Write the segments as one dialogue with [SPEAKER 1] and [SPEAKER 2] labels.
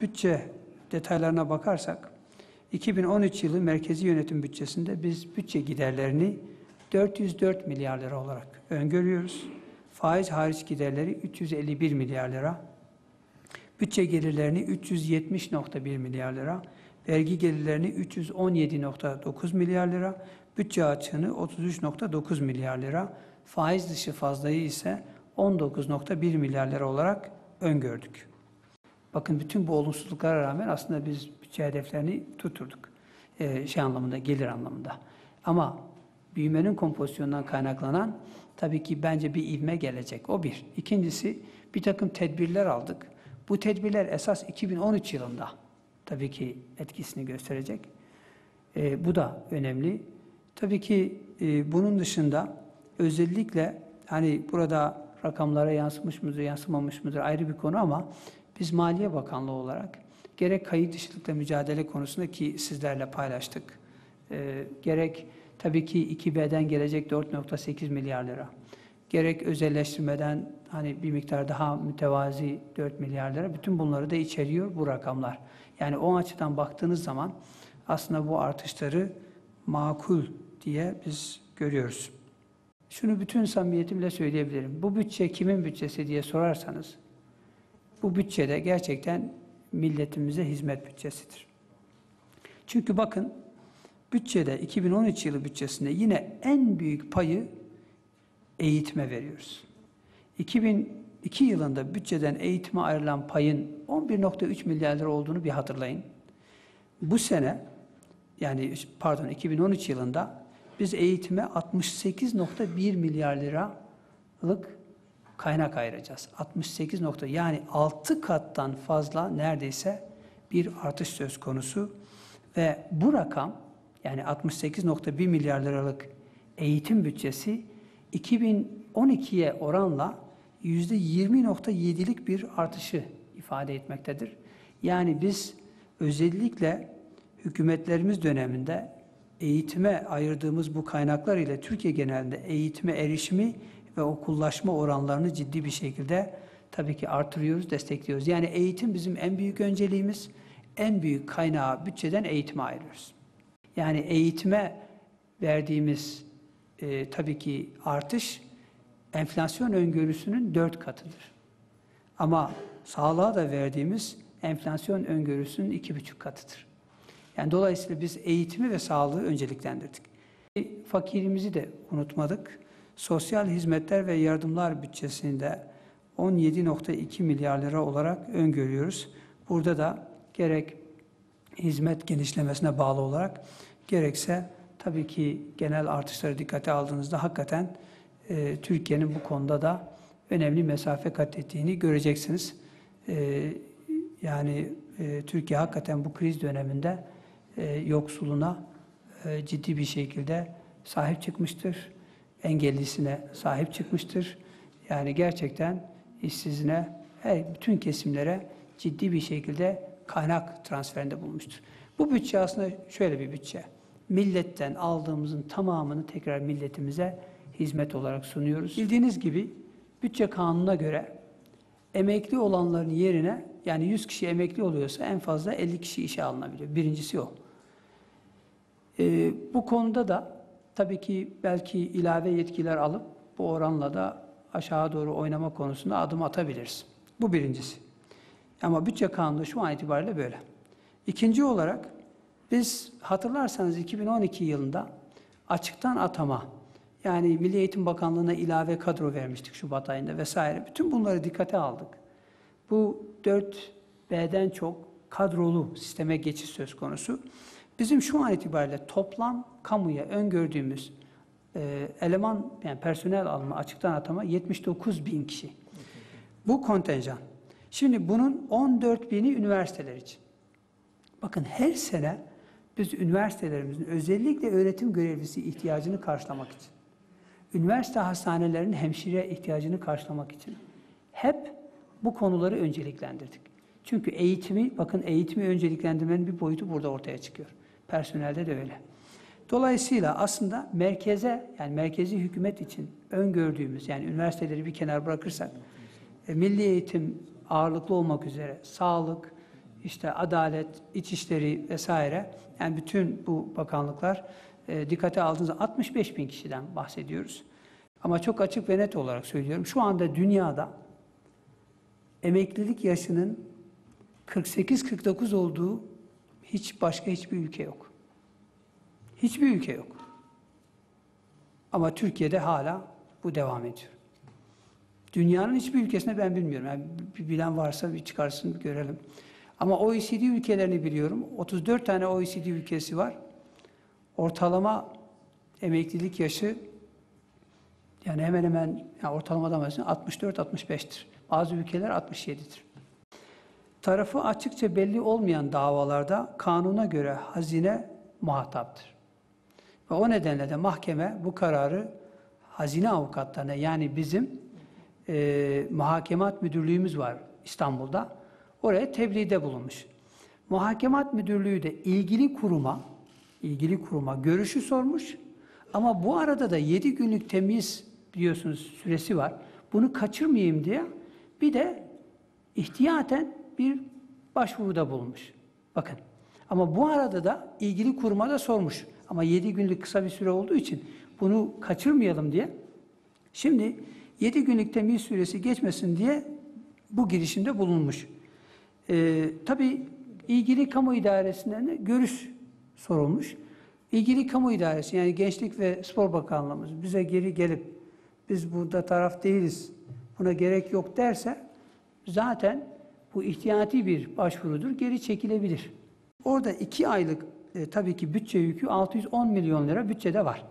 [SPEAKER 1] Bütçe detaylarına bakarsak 2013 yılı merkezi yönetim bütçesinde biz bütçe giderlerini 404 milyar lira olarak öngörüyoruz. Faiz hariç giderleri 351 milyar lira. Bütçe gelirlerini 370.1 milyar lira. Vergi gelirlerini 317.9 milyar lira. Bütçe açığını 33.9 milyar lira. Faiz dışı fazlayı ise 19.1 milyar lira olarak öngördük. Bakın bütün bu olumsuzluklara rağmen aslında biz bütçe hedeflerini tuturduk. Ee, şey anlamında, gelir anlamında. Ama büyümenin kompozisyonundan kaynaklanan tabii ki bence bir ivme gelecek. O bir. İkincisi bir takım tedbirler aldık. Bu tedbirler esas 2013 yılında tabii ki etkisini gösterecek. Ee, bu da önemli. Tabii ki e, bunun dışında özellikle hani burada rakamlara yansımış mıdır, yansımamış mıdır ayrı bir konu ama biz Maliye Bakanlığı olarak gerek kayıt dışılıkla mücadele konusunda ki sizlerle paylaştık, e, gerek tabii ki 2B'den gelecek 4.8 milyar lira, gerek özelleştirmeden hani bir miktar daha mütevazi 4 milyar lira, bütün bunları da içeriyor bu rakamlar. Yani o açıdan baktığınız zaman aslında bu artışları makul diye biz görüyoruz. Şunu bütün samimiyetimle söyleyebilirim. Bu bütçe kimin bütçesi diye sorarsanız, bu bütçede gerçekten milletimize hizmet bütçesidir. Çünkü bakın, bütçede 2013 yılı bütçesinde yine en büyük payı eğitime veriyoruz. 2002 yılında bütçeden eğitime ayrılan payın 11.3 milyar lira olduğunu bir hatırlayın. Bu sene, yani pardon 2013 yılında biz eğitime 68.1 milyar liralık kaynak ayıracağız. 68 nokta yani 6 kattan fazla neredeyse bir artış söz konusu ve bu rakam yani 68.1 milyar liralık eğitim bütçesi 2012'ye oranla %20.7'lik bir artışı ifade etmektedir. Yani biz özellikle hükümetlerimiz döneminde eğitime ayırdığımız bu kaynaklar ile Türkiye genelinde eğitime erişimi ve okullaşma oranlarını ciddi bir şekilde tabii ki artırıyoruz, destekliyoruz. Yani eğitim bizim en büyük önceliğimiz. En büyük kaynağı bütçeden eğitime ayırıyoruz. Yani eğitime verdiğimiz e, tabii ki artış enflasyon öngörüsünün dört katıdır. Ama sağlığa da verdiğimiz enflasyon öngörüsünün iki buçuk katıdır. Yani dolayısıyla biz eğitimi ve sağlığı önceliklendirdik. Fakirimizi de unutmadık. Sosyal hizmetler ve yardımlar bütçesinde 17.2 milyar lira olarak öngörüyoruz. Burada da gerek hizmet genişlemesine bağlı olarak gerekse tabii ki genel artışları dikkate aldığınızda hakikaten e, Türkiye'nin bu konuda da önemli mesafe kat ettiğini göreceksiniz. E, yani e, Türkiye hakikaten bu kriz döneminde e, yoksuluna e, ciddi bir şekilde sahip çıkmıştır. Engellisine sahip çıkmıştır. Yani gerçekten işsizine, her bütün kesimlere ciddi bir şekilde kaynak transferinde bulmuştur. Bu bütçe aslında şöyle bir bütçe. Milletten aldığımızın tamamını tekrar milletimize hizmet olarak sunuyoruz. Bildiğiniz gibi bütçe kanununa göre emekli olanların yerine yani 100 kişi emekli oluyorsa en fazla 50 kişi işe alınabiliyor. Birincisi o. Ee, bu konuda da tabii ki belki ilave yetkiler alıp bu oranla da aşağı doğru oynama konusunda adım atabiliriz. Bu birincisi. Ama bütçe kanunu şu an itibariyle böyle. İkinci olarak biz hatırlarsanız 2012 yılında açıktan atama yani Milli Eğitim Bakanlığı'na ilave kadro vermiştik Şubat ayında vesaire. Bütün bunları dikkate aldık. Bu 4B'den çok kadrolu sisteme geçiş söz konusu. Bizim şu an itibariyle toplam kamuya öngördüğümüz e, eleman yani personel alma açıktan atama 79 bin kişi. Bu kontenjan. Şimdi bunun 14 bini üniversiteler için. Bakın her sene biz üniversitelerimizin özellikle öğretim görevlisi ihtiyacını karşılamak için, üniversite hastanelerinin hemşire ihtiyacını karşılamak için hep bu konuları önceliklendirdik. Çünkü eğitimi, bakın eğitimi önceliklendirmenin bir boyutu burada ortaya çıkıyor. Personelde de öyle. Dolayısıyla aslında merkeze, yani merkezi hükümet için öngördüğümüz, yani üniversiteleri bir kenar bırakırsak, e, milli eğitim ağırlıklı olmak üzere sağlık, işte adalet, içişleri vesaire yani bütün bu bakanlıklar e, dikkate aldığınızda 65 bin kişiden bahsediyoruz. Ama çok açık ve net olarak söylüyorum. Şu anda dünyada emeklilik yaşının 48-49 olduğu hiç başka hiçbir ülke yok. Hiçbir ülke yok. Ama Türkiye'de hala bu devam ediyor. Dünyanın hiçbir ülkesinde ben bilmiyorum. Yani bilen varsa bir çıkarsın görelim. Ama OECD ülkelerini biliyorum. 34 tane OECD ülkesi var. Ortalama emeklilik yaşı yani hemen hemen yani bahsediyorum 64-65'tir. Bazı ülkeler 67'dir. Tarafı açıkça belli olmayan davalarda kanuna göre hazine muhataptır. Ve o nedenle de mahkeme bu kararı hazine avukatlarına yani bizim e, muhakemat müdürlüğümüz var İstanbul'da. Oraya tebliğde bulunmuş. Muhakemat müdürlüğü de ilgili kuruma ilgili kuruma görüşü sormuş. Ama bu arada da 7 günlük temiz biliyorsunuz süresi var. Bunu kaçırmayayım diye bir de ihtiyaten bir başvuruda bulunmuş. Bakın. Ama bu arada da ilgili kuruma da sormuş. Ama 7 günlük kısa bir süre olduğu için bunu kaçırmayalım diye. Şimdi 7 günlük temiz süresi geçmesin diye bu girişimde bulunmuş. Ee, tabii ilgili kamu idaresinden de görüş sorulmuş. İlgili kamu idaresi yani Gençlik ve Spor Bakanlığımız bize geri gelip biz burada taraf değiliz, buna gerek yok derse zaten bu ihtiyati bir başvurudur, geri çekilebilir. Orada iki aylık e, tabii ki bütçe yükü 610 milyon lira bütçede var.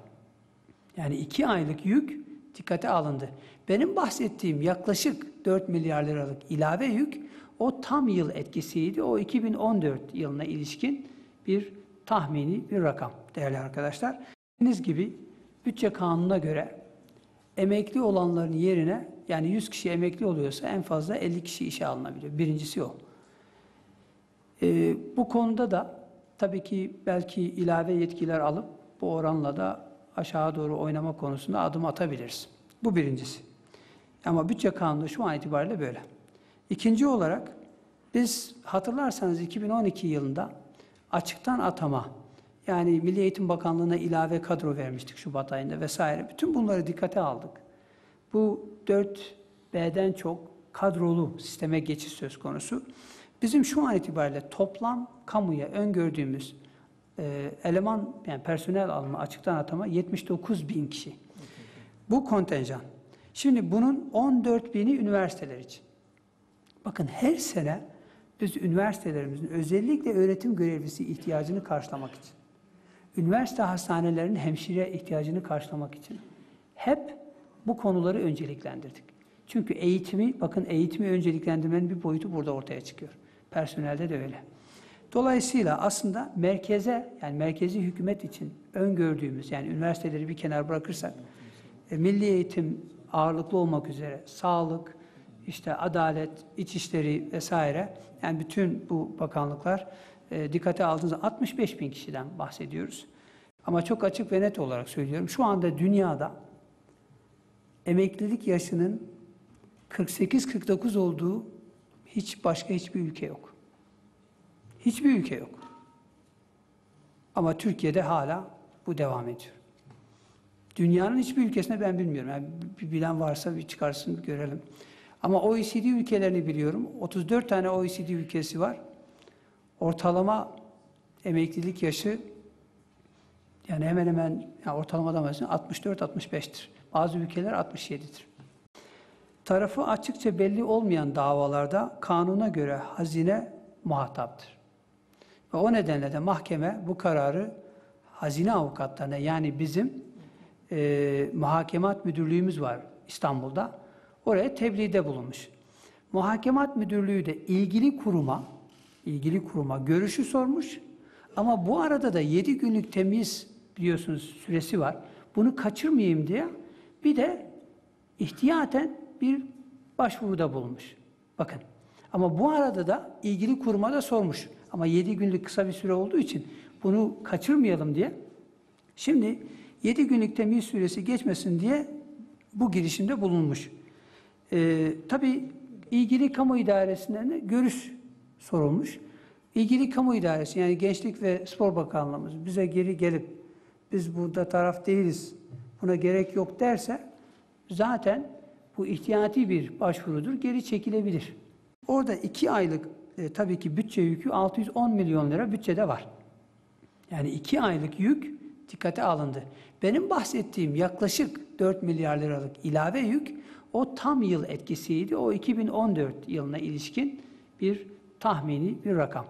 [SPEAKER 1] Yani iki aylık yük dikkate alındı. Benim bahsettiğim yaklaşık 4 milyar liralık ilave yük o tam yıl etkisiydi. O 2014 yılına ilişkin bir tahmini bir rakam değerli arkadaşlar. Dediğiniz gibi bütçe kanununa göre emekli olanların yerine yani 100 kişi emekli oluyorsa en fazla 50 kişi işe alınabiliyor. Birincisi o. Ee, bu konuda da tabii ki belki ilave yetkiler alıp bu oranla da aşağı doğru oynama konusunda adım atabiliriz. Bu birincisi. Ama bütçe kanunu şu an itibariyle böyle. İkinci olarak biz hatırlarsanız 2012 yılında açıktan atama yani Milli Eğitim Bakanlığı'na ilave kadro vermiştik Şubat ayında vesaire. Bütün bunları dikkate aldık. Bu 4B'den çok kadrolu sisteme geçiş söz konusu. Bizim şu an itibariyle toplam kamuya öngördüğümüz e, eleman yani personel alımı açıktan atama 79 bin kişi. Bu kontenjan. Şimdi bunun 14 bini üniversiteler için. Bakın her sene biz üniversitelerimizin özellikle öğretim görevlisi ihtiyacını karşılamak için, üniversite hastanelerinin hemşire ihtiyacını karşılamak için hep bu konuları önceliklendirdik. Çünkü eğitimi, bakın eğitimi önceliklendirmenin bir boyutu burada ortaya çıkıyor. Personelde de öyle. Dolayısıyla aslında merkeze, yani merkezi hükümet için öngördüğümüz, yani üniversiteleri bir kenar bırakırsak, e, milli eğitim ağırlıklı olmak üzere sağlık, işte adalet, içişleri vesaire yani bütün bu bakanlıklar e, dikkate aldığınızda 65 bin kişiden bahsediyoruz. Ama çok açık ve net olarak söylüyorum. Şu anda dünyada emeklilik yaşının 48-49 olduğu hiç başka hiçbir ülke yok. Hiçbir ülke yok. Ama Türkiye'de hala bu devam ediyor. Dünyanın hiçbir ülkesinde ben bilmiyorum. Yani bilen varsa bir çıkarsın görelim. Ama OECD ülkelerini biliyorum. 34 tane OECD ülkesi var. Ortalama emeklilik yaşı yani hemen hemen yani ortalamadan bahsediyorum 64-65'tir. Bazı ülkeler 67'dir. Tarafı açıkça belli olmayan davalarda kanuna göre hazine muhataptır. Ve o nedenle de mahkeme bu kararı hazine avukatlarına yani bizim e, muhakemat müdürlüğümüz var İstanbul'da. Oraya tebliğde bulunmuş. Muhakemat müdürlüğü de ilgili kuruma ilgili kuruma görüşü sormuş. Ama bu arada da 7 günlük temiz biliyorsunuz süresi var. Bunu kaçırmayayım diye bir de ihtiyaten bir başvuruda bulunmuş. Bakın. Ama bu arada da ilgili kuruma da sormuş. Ama 7 günlük kısa bir süre olduğu için bunu kaçırmayalım diye. Şimdi 7 günlük temiz süresi geçmesin diye bu girişimde bulunmuş. Ee, tabii ilgili kamu idaresinden de görüş sorulmuş. İlgili kamu idaresi yani Gençlik ve Spor Bakanlığımız bize geri gelip biz burada taraf değiliz, buna gerek yok derse zaten bu ihtiyati bir başvurudur, geri çekilebilir. Orada iki aylık e, tabii ki bütçe yükü 610 milyon lira bütçede var. Yani iki aylık yük dikkate alındı. Benim bahsettiğim yaklaşık 4 milyar liralık ilave yük o tam yıl etkisiydi. O 2014 yılına ilişkin bir tahmini bir rakam.